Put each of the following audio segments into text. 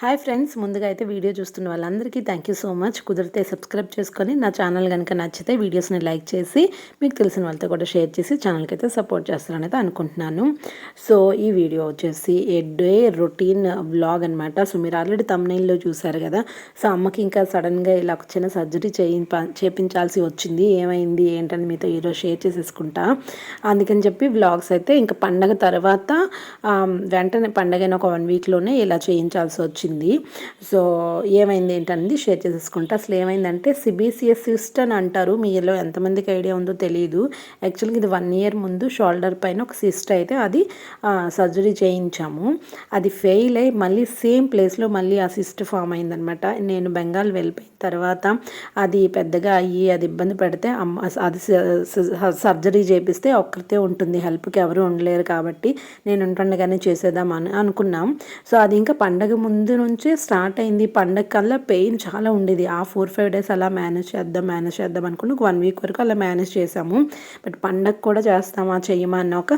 Hi friends ముందుగా అయితే video చూస్తున్న వాళ్ళందరికీ థ్యాంక్ యూ సో మచ్ కుదిరితే సబ్స్క్రైబ్ చేసుకొని నా ఛానల్ కనుక నచ్చితే వీడియోస్ని లైక్ చేసి మీకు తెలిసిన వాళ్ళతో కూడా షేర్ చేసి ఛానల్కి అయితే సపోర్ట్ చేస్తారని అనుకుంటున్నాను. సో ఈ వీడియో వచ్చేసి ఏ డే రొటీన్ వ్లాగ్ అనమాట సో మీరు ఆల్రెడీ తమ్నైల్లో చూసారు కదా. సో అమ్మకి ఇంకా సడన్గా ఇలా ఒక చిన్న సర్జరీ చేయి చేపించాల్సి వచ్చింది. ఏమైంది? ఏంటని మీతో ఈరోజు షేర్ చేసేసుకుంటా. అందుకని చెప్పి వ్లాగ్స్ అయితే ఇంకా పండగ తర్వాత వెంటనే పండగైన ఒక వన్ వీక్లోనే ఇలా చేయించాల్సి వచ్చింది. సో ఏమైంది ఏంటనేది షేర్ చేసేసుకుంటా. అసలు ఏమైందంటే సిబిసిఎస్ సిస్ట్ అని అంటారు మీలో ఎంతమందికి ఐడియా ఉందో తెలియదు యాక్చువల్గా ఇది వన్ ఇయర్ ముందు షోల్డర్ పైన ఒక సిస్ట్ అయితే అది సర్జరీ చేయించాము. అది ఫెయిల్ అయ్యి మళ్ళీ సేమ్ ప్లేస్లో మళ్ళీ ఆ సిస్ట్ ఫామ్ అయిందనమాట. నేను బెంగాల్ వెళ్ళిపోయిన తర్వాత అది పెద్దగా అయ్యి అది ఇబ్బంది పెడితే అమ్మ అది సర్జరీ చేపిస్తే ఒక్కరితే ఉంటుంది. హెల్ప్కి ఎవరు ఉండలేరు కాబట్టి నేను ఉంటుండగానే చేసేదాం అని అనుకున్నాం. సో అది ఇంకా పండగ ముందు నుంచి స్టార్ట్ అయింది. పండగ కల్లా పెయిన్ చాలా ఉండేది. ఆ ఫోర్ ఫైవ్ డేస్ అలా మేనేజ్ చేద్దాం మేనేజ్ చేద్దాం అనుకుని ఒక వన్ వీక్ వరకు అలా మేనేజ్ చేసాము బట్ పండగ కూడా చేస్తామా చేయమా అన్న ఒక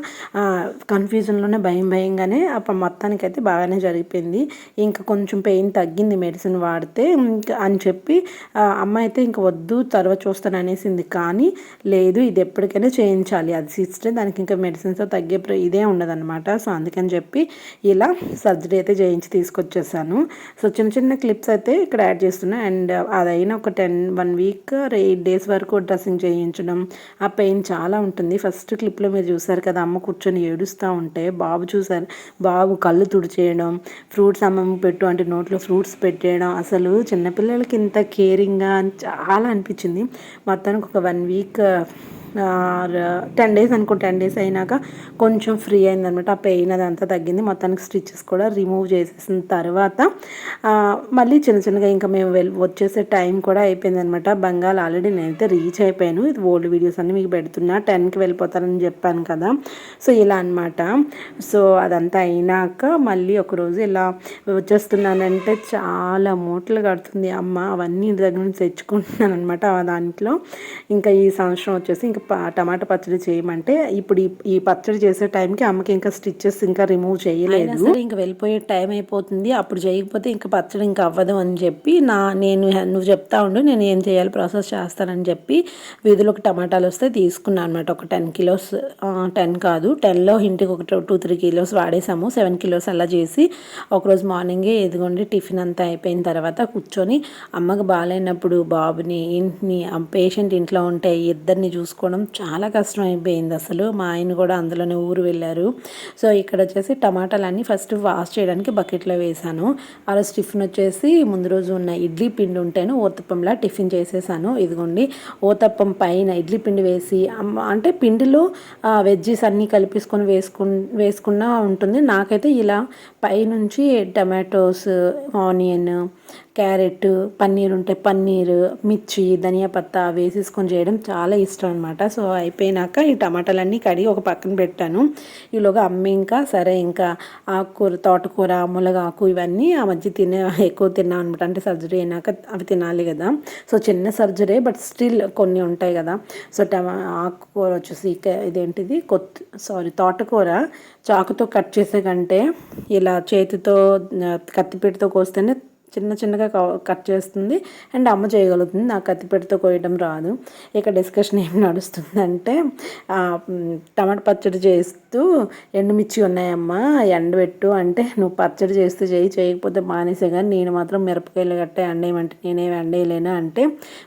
కన్ఫ్యూజన్లోనే భయం భయంగానే అప్పుడు మొత్తానికి అయితే బాగానే జరిగిపోయింది. ఇంకా కొంచెం పెయిన్ తగ్గింది మెడిసిన్ వాడితే ఇంకా అని చెప్పి అమ్మ అయితే ఇంక వద్దు తర్వాత చూస్తాను అనేసింది. కానీ లేదు ఇది ఎప్పటికైనా చేయించాలి. అది సిస్టర్ దానికి ఇంకా మెడిసిన్స్తో తగ్గే ఇదే ఉండదన్నమాట. సో అందుకని చెప్పి ఇలా సర్జరీ అయితే చేయించి తీసుకొచ్చేసాను. సో చిన్న చిన్న క్లిప్స్ అయితే ఇక్కడ యాడ్ చేస్తున్నా. అండ్ అదైనా ఒక ten one week eight days వరకు డ్రెస్సింగ్ చేయించడం. ఆ పెయిన్ చాలా ఉంటుంది. ఫస్ట్ క్లిప్లో మీరు చూసారు కదా అమ్మ కూర్చొని ఏడుస్తూ ఉంటే బాబు చూసారు. బాబు కళ్ళు తుడిచేయడం ఫ్రూట్స్ అమ్మమ్మ పెట్టు అంటే నోట్లో ఫ్రూట్స్ పెట్టేయడం. అసలు చిన్నపిల్లలకి ఇంత కేరింగ్గా చాలా అనిపించింది. మొత్తానికి ఒక వన్ వీక్ టెన్ డేస్ అనుకో టెన్ డేస్ అయినాక కొంచెం ఫ్రీ అయిందనమాట. ఆ పెయిన్ అదంతా తగ్గింది. మొత్తానికి స్టిచ్చెస్ కూడా రిమూవ్ చేసేసిన తర్వాత మళ్ళీ చిన్న చిన్నగా ఇంకా మేము వెళ్ళి వచ్చేసే టైం కూడా అయిపోయిందనమాట. బంగాల్ ఆల్రెడీ నేనైతే రీచ్ అయిపోయాను. ఇది ఓల్డ్ వీడియోస్ అన్ని మీకు పెడుతున్నా. టెన్కి వెళ్ళిపోతానని చెప్పాను కదా. సో ఇలా అనమాట సో అదంతా అయినాక మళ్ళీ ఒకరోజు ఇలా వచ్చేస్తున్నానంటే చాలా మూటలు కడుతుంది. అమ్మ అవన్నీ ఇంటి దగ్గర నుంచి తెచ్చుకుంటున్నాను అనమాట దాంట్లో. ఇంకా ఈ సంవత్సరం వచ్చేసి ఇంకా ఇంకా టమాటా పచ్చడి చేయమంటే ఇప్పుడు ఈ పచ్చడి చేసే టైంకి అమ్మకి ఇంకా స్టిచ్చెస్ ఇంకా రిమూవ్ చేయలేదు. ఇంకా వెళ్ళిపోయే టైం అయిపోతుంది. అప్పుడు చేయకపోతే ఇంకా పచ్చడి ఇంకా అవ్వదు అని చెప్పి నా నేను నువ్వు చెప్తా ఉండు నేను ఏం చేయాలి ప్రాసెస్ చేస్తానని చెప్పి వీధిలోకి టమాటాలు వస్తే తీసుకున్నాను అనమాట ఒక టెన్ కిలోస్ టెన్ కాదు టెన్లో ఇంటికి ఒక టూ త్రీ కిలోస్ వాడేసాము. సెవెన్ కిలోస్ అలా చేసి ఒకరోజు మార్నింగే ఎదుగుండి టిఫిన్ అంతా అయిపోయిన తర్వాత కూర్చొని అమ్మకి బాగాలేనప్పుడు బాబుని ఇంటిని పేషెంట్ ఇంట్లో ఉంటే ఇద్దరిని చూసుకోవడం చాలా కష్టం అయిపోయింది అసలు. మా ఆయన కూడా అందులోనే ఊరు వెళ్ళారు. సో ఇక్కడ వచ్చేసి టమాటాలన్నీ ఫస్ట్ వాష్ చేయడానికి బకెట్లో వేసాను ఆ రోజు టిఫిన్ వచ్చేసి ముందు రోజు ఉన్న ఇడ్లీ పిండి ఉంటేను ఓతప్పంలా టిఫిన్ చేసేసాను. ఇదిగోండి ఓతప్పం పైన ఇడ్లీ పిండి వేసి అంటే పిండిలో వెజ్జెస్ అన్నీ కలిపేసుకొని వేసుకు వేసుకున్నా ఉంటుంది. నాకైతే ఇలా పైనుంచి టమాటోస్ ఆనియన్ క్యారెట్ పన్నీర్ ఉంటే పన్నీర్ మిర్చి ధనియా పత్తా వేసేసుకొని చేయడం చాలా ఇష్టం అనమాట సో అయిపోయినాక ఈ టమాటాలన్నీ కడిగి ఒక పక్కన పెట్టాను. ఈలోగా అమ్మ ఇంకా సరే ఇంకా ఆకుకూర తోటకూర మునగాకు ఇవన్నీ ఆ మధ్య తినే ఎక్కువ తిన్నాం అనమాట అంటే సర్జరీ అయినాక అవి తినాలి కదా. సో చిన్న సర్జరీ బట్ స్టిల్ కొన్ని ఉంటాయి కదా. సో టమా ఆకుకూర వచ్చేసి ఇదేంటిది? కొత్త సారీ తోటకూర. చాకుతో కట్ చేసే కంటే ఇలా చేతితో కత్తిపీటతో కోస్తేనే చిన్న చిన్నగా కట్ చేస్తుంది. అండ్ అమ్మ చేయగలుగుతుంది. నాకు కత్తిపెట్టతో కోయడం రాదు. ఇక డిస్కషన్ ఏం నడుస్తుందంటే ఆ, టమాటా పచ్చడి చేస్తూ ఎండుమిర్చి ఉన్నాయమ్మా ఎండబెట్టు అంటే నువ్వు పచ్చడి చేస్తూ చేయి చేయకపోతే మానేసే కానీ నేను మాత్రం మిరపకాయలు గట్టే ఎండేయమంటే నేనేమి ఎండేయలేనా అంటే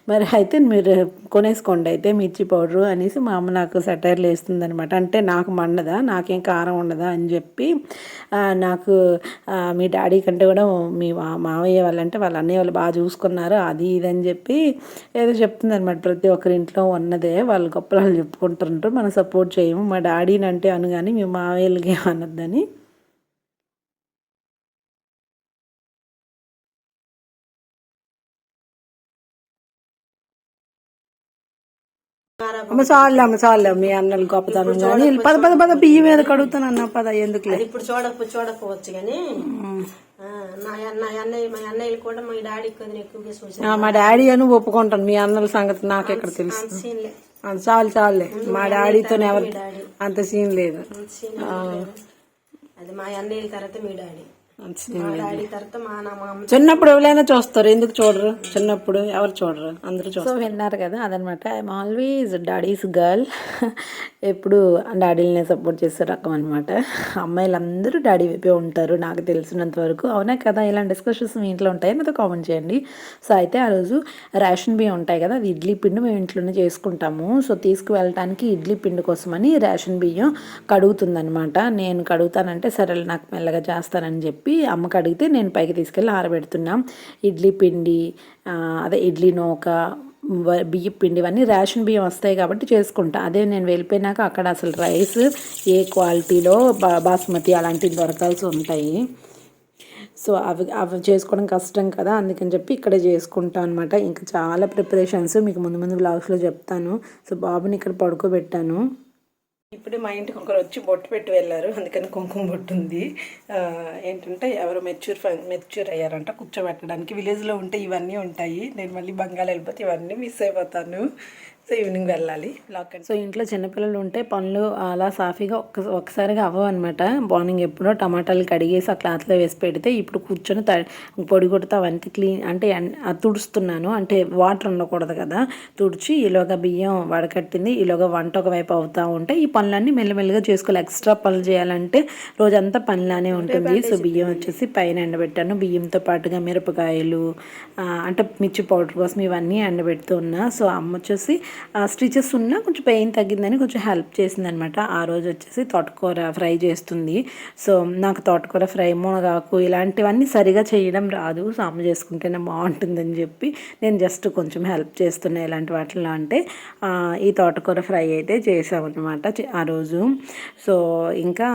మరి అయితే మీరు కొనేసుకోండి. అయితే మిర్చి పౌడరు అనేసి మా అమ్మ నాకు సెటైర్లు వేస్తుంది అనమాట అంటే నాకు మండదా నాకేం కారం ఉండదా అని చెప్పి నాకు మీ డాడీ కంటే కూడా మీ మా- మామయ్య వాళ్ళంటే వాళ్ళ అన్నయ్య వాళ్ళు బాగా చూసుకున్నారు అది ఇది అని చెప్పి ఏదో చెప్తుంది అనమాట ప్రతి ఒక్కరి ఇంట్లో ఉన్నదే వాళ్ళు గొప్పలు చెప్పుకుంటుంటారు మనం సపోర్ట్ చేయము. మా డాడీని అంటే అను కానీ మీ మామయ్యలకి అనొద్దని. అమ్మ చాలే అమ్మ చాలే మీ అన్నలు గొప్పతనం కానీ పద పద పద బియ్యం మీద కడుగుతాను అన్న పద ఎందుకులే ఇప్పుడు చూడక చూడకపోవచ్చు కానీ ఆ, నా నా అన్నయ్య మా అన్నయ్యలు కూడా మా డాడీ కొద్దిగా ఎక్కువగా చూసాను ఆ, మా డాడీ అని ఒప్పుకుంటాను మీ అన్నల సంగతి నాకు ఎక్కడ తెలుసు సీన్లే ఆ, చాలు చాలులే మా డాడీతో ఎవరు అంత సీన్ లేదు సీన్ అది మా అన్నయ్యల తర్వాత మీ డాడీ మా డాడీ తర్వాత మా నా మా అమ్మ చిన్నప్పుడు ఎవరైనా చూస్తారు ఎందుకు చూడరు? చిన్నప్పుడు ఎవరు చూడరు? అందరూ చూస్తారు. సో విన్నారు కదా అదనమాట. ఐఎమ్ ఆల్వేస్ డాడీస్ గర్ల్ ఎప్పుడు డాడీలనే సపోర్ట్ చేసే రకం అనమాట అమ్మాయిలందరూ డాడీ వైపే ఉంటారు నాకు తెలిసినంత వరకు. అవునా కదా? ఇలాంటి డిస్కషన్స్ మీ ఇంట్లో ఉంటాయి? నాతో కామెంట్ చేయండి. సో అయితే ఆ రోజు రేషన్ బియ్యం ఉంటాయి కదా అది ఇడ్లీ పిండి మేము ఇంట్లోనే చేసుకుంటాము. సో తీసుకువెళ్ళటానికి ఇడ్లీ పిండి కోసమని రేషన్ బియ్యం కడుగుతుందనమాట నేను కడుగుతానంటే సరే నాకు మెల్లగా చేస్తానని చెప్పి అమ్మకి అడిగితే నేను పైకి తీసుకెళ్ళి ఆరబెడుతున్నా. ఇడ్లీ పిండి అదే ఇడ్లీ నూక బియ్యం పిండి ఇవన్నీ రేషన్ బియ్యం వస్తాయి కాబట్టి చేసుకుంటా. అదే నేను వెళ్ళిపోయినాక అక్కడ అసలు రైస్ ఏ క్వాలిటీలో బా బాస్మతి అలాంటివి దొరకాల్సి ఉంటాయి. సో అవి అవి చేసుకోవడం కష్టం కదా అందుకని చెప్పి ఇక్కడే చేసుకుంటా అనమాట ఇంకా చాలా ప్రిపరేషన్స్ మీకు ముందు ముందు బ్లాగ్స్లో చెప్తాను. సో బాబుని ఇక్కడ పడుకోబెట్టాను. ఇప్పుడు మా ఇంటికి ఒకరు వచ్చి బొట్టు పెట్టి వెళ్ళారు. అందుకని కుంకుమ బొట్టు ఉంది. ఏంటంటే ఎవరు మెచ్యూర్ మెచ్యూర్ అయ్యారంట కూర్చోబెట్టడానికి. విలేజ్లో ఉంటే ఇవన్నీ ఉంటాయి. నేను మళ్ళీ బంగాళ వెళ్ళిపోతే ఇవన్నీ మిస్ అయిపోతాను. సో ఈవినింగ్ వెళ్ళాలి. సో ఇంట్లో చిన్నపిల్లలు ఉంటే పనులు అలా సాఫీగా ఒక్క ఒక్కసారిగా అవ్వవు అనమాట మార్నింగ్ ఎప్పుడో టమాటాలు కడిగేసి ఆ క్లాత్లో వేసి పెడితే ఇప్పుడు కూర్చొని త పొడి కొడితే అవన్నీ క్లీన్ అంటే తుడుస్తున్నాను. అంటే వాటర్ ఉండకూడదు కదా. తుడిచి ఈలోగా బియ్యం వడకట్టింది. ఈలోగా వంట ఒకవైపు అవుతూ ఉంటే ఈ పనులన్నీ మెల్లమెల్లగా చేసుకోవాలి. ఎక్స్ట్రా పనులు చేయాలంటే రోజంతా పనిలానే ఉంటుంది. సో బియ్యం వచ్చేసి పైన ఎండబెట్టాను. బియ్యంతో పాటుగా మిరపకాయలు అంటే మిర్చి పౌడర్ కోసం ఇవన్నీ ఎండబెడుతూ ఉన్నా సో అమ్మ వచ్చేసి స్టిచెస్ ఉన్నా కొంచెం పెయిన్ తగ్గిందని కొంచెం హెల్ప్ చేసింది అనమాట ఆ రోజు వచ్చేసి తోటకూర ఫ్రై చేస్తుంది. సో నాకు తోటకూర ఫ్రై మునగాకు ఇలాంటివన్నీ సరిగా చేయడం రాదు. సో అమ్మ చేసుకుంటేనే బాగుంటుందని చెప్పి నేను జస్ట్ కొంచెం హెల్ప్ చేస్తున్నా ఇలాంటి వాటిలో అంటే ఈ తోటకూర ఫ్రై అయితే చేసామన్నమాట ఆ రోజు. సో ఇంకా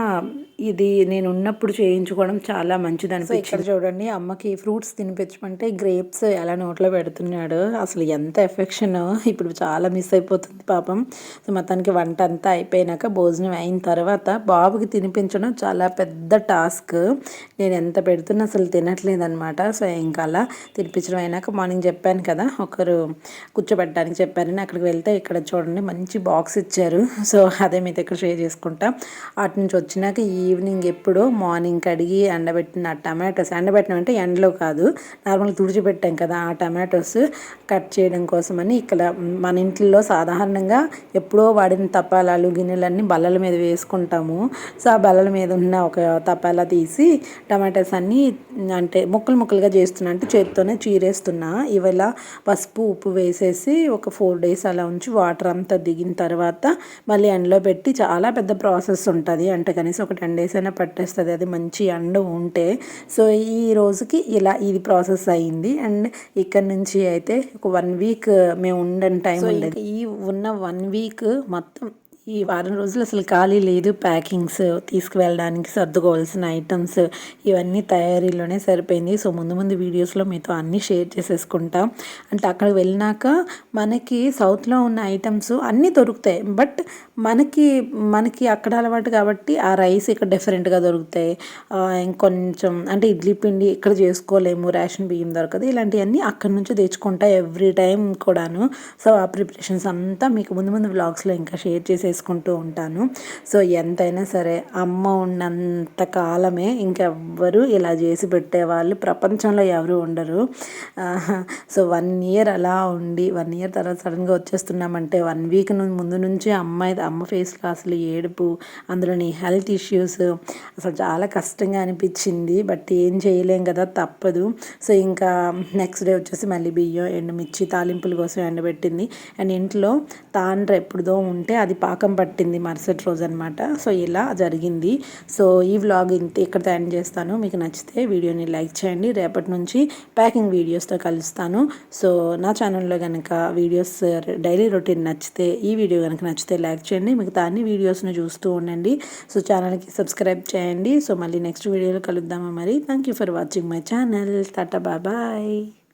ఇది నేను ఉన్నప్పుడు చేయించుకోవడం చాలా మంచిది అనిపించింది ఇక్కడ చూడండి అమ్మకి ఫ్రూట్స్ తినిపించమంటే గ్రేప్స్ ఎలా నోట్లో పెడుతున్నాడు. అసలు ఎంత ఎఫెక్షన్. ఇప్పుడు చాలా మిస్ అయిపోతుంది పాపం. సో మొత్తానికి వంట అంతా అయిపోయినాక భోజనం అయిన తర్వాత బాబుకి తినిపించడం చాలా పెద్ద టాస్క్. నేను ఎంత పెడుతున్నా అసలు తినట్లేదనమాట సో ఇంకా అలా తినిపించడం అయినాక మార్నింగ్ చెప్పాను కదా ఒకరు కూర్చోబెట్టడానికి చెప్పారని అక్కడికి వెళ్తే ఇక్కడ చూడండి మంచి బాక్స్ ఇచ్చారు. సో అదే మీతో ఇక్కడ షేర్ చేసుకుంటా. అటు నుంచి వచ్చినాక ఈవినింగ్ ఎప్పుడో మార్నింగ్ కడిగి ఎండబెట్టిన టమాటోస్. ఎండబెట్టడం అంటే ఎండలో కాదు నార్మల్ తుడిచిపెట్టాం కదా ఆ టమాటోస్ కట్ చేయడం కోసమని ఇక్కడ మన ఇంట్లో సాధారణంగా ఎప్పుడో వాడిన తపాలాలు గిన్నెలన్నీ బల్లల మీద వేసుకుంటాము. సో ఆ బల్లల మీద ఉన్న ఒక తపాలా తీసి టమాటాస్ అన్నీ అంటే ముక్కలు ముక్కలుగా చేస్తున్నా అంటే చేతితోనే చీరేస్తున్నా. ఇవాళ పసుపు ఉప్పు వేసేసి ఒక ఫోర్ డేస్ అలా ఉంచి వాటర్ అంతా దిగిన తర్వాత మళ్ళీ ఎండలో పెట్టి చాలా పెద్ద ప్రాసెస్ ఉంటుంది. అంటే కనీసం ఒక టెన్ డేస్ అయినా పట్టేస్తుంది. అది మంచి ఎండ ఉంటే. సో ఈ రోజుకి ఇలా ఇది ప్రాసెస్ అయింది. అండ్ ఇక్కడ నుంచి అయితే ఒక వన్ వీక్ మేము ఉండని టైం ఉండేది ఈ ఉన్న వన్ వీక్ మొత్తం ఈ వారం రోజులు అసలు ఖాళీ లేదు. ప్యాకింగ్స్ తీసుకువెళ్ళడానికి సర్దుకోవాల్సిన ఐటమ్స్ ఇవన్నీ తయారీలోనే సరిపోయింది. సో ముందు ముందు వీడియోస్లో మీతో అన్నీ షేర్ చేసేసుకుంటాం. అంటే అక్కడికి వెళ్ళినాక మనకి సౌత్లో ఉన్న ఐటమ్స్ అన్నీ దొరుకుతాయి. బట్ మనకి మనకి అక్కడ అలవాటు కాబట్టి ఆ రైస్ ఇక్కడ డిఫరెంట్గా దొరుకుతాయి. ఇంకొంచెం అంటే ఇడ్లీ పిండి ఇక్కడ చేసుకోలేము. రేషన్ బియ్యం దొరకదు. ఇలాంటివన్నీ అక్కడ నుంచి తెచ్చుకుంటా ఎవ్రీ టైం కూడాను. సో ఆ ప్రిపరేషన్స్ అంతా మీకు ముందు ముందు వ్లాగ్స్లో ఇంకా షేర్ చేసుకుంటూ ఉంటాను. సో ఎంతైనా సరే అమ్మ ఉన్నంత కాలమే ఇంకెవ్వరు ఇలా చేసి పెట్టేవాళ్ళు ప్రపంచంలో ఎవరు ఉండరు. సో వన్ ఇయర్ అలా ఉండి వన్ ఇయర్ తర్వాత సడన్గా వచ్చేస్తున్నామంటే వన్ వీక్ ముందు నుంచి అమ్మాయి అమ్మ ఫేస్లో అసలు ఏడుపు అందులోని హెల్త్ ఇష్యూస్ అసలు చాలా కష్టంగా అనిపించింది. బట్ ఏం చేయలేం కదా తప్పదు. సో ఇంకా నెక్స్ట్ డే వచ్చేసి మళ్ళీ బియ్యం ఎండుమిర్చి తాలింపుల కోసం ఎండబెట్టింది. అండ్ ఇంట్లో తాండ్ర ఎప్పుడుదో ఉంటే అది పాక పట్టింది మరుసటి రోజు అనమాట సో ఇలా జరిగింది. సో ఈ వ్లాగ్ ఇంత ఇక్కడ ఎండ్ చేస్తాను. మీకు నచ్చితే వీడియోని లైక్ చేయండి. రేపటి నుంచి ప్యాకింగ్ వీడియోస్తో కలుస్తాను. సో నా ఛానల్లో కనుక వీడియోస్ డైలీ రొటీన్ నచ్చితే ఈ వీడియో కనుక నచ్చితే లైక్ చేయండి. మిగతా అన్ని వీడియోస్ను చూస్తూ ఉండండి. సో ఛానల్కి సబ్స్క్రైబ్ చేయండి. సో మళ్ళీ నెక్స్ట్ వీడియోలో కలుద్దామా మరి. Thank you for watching my channel. Tata bye.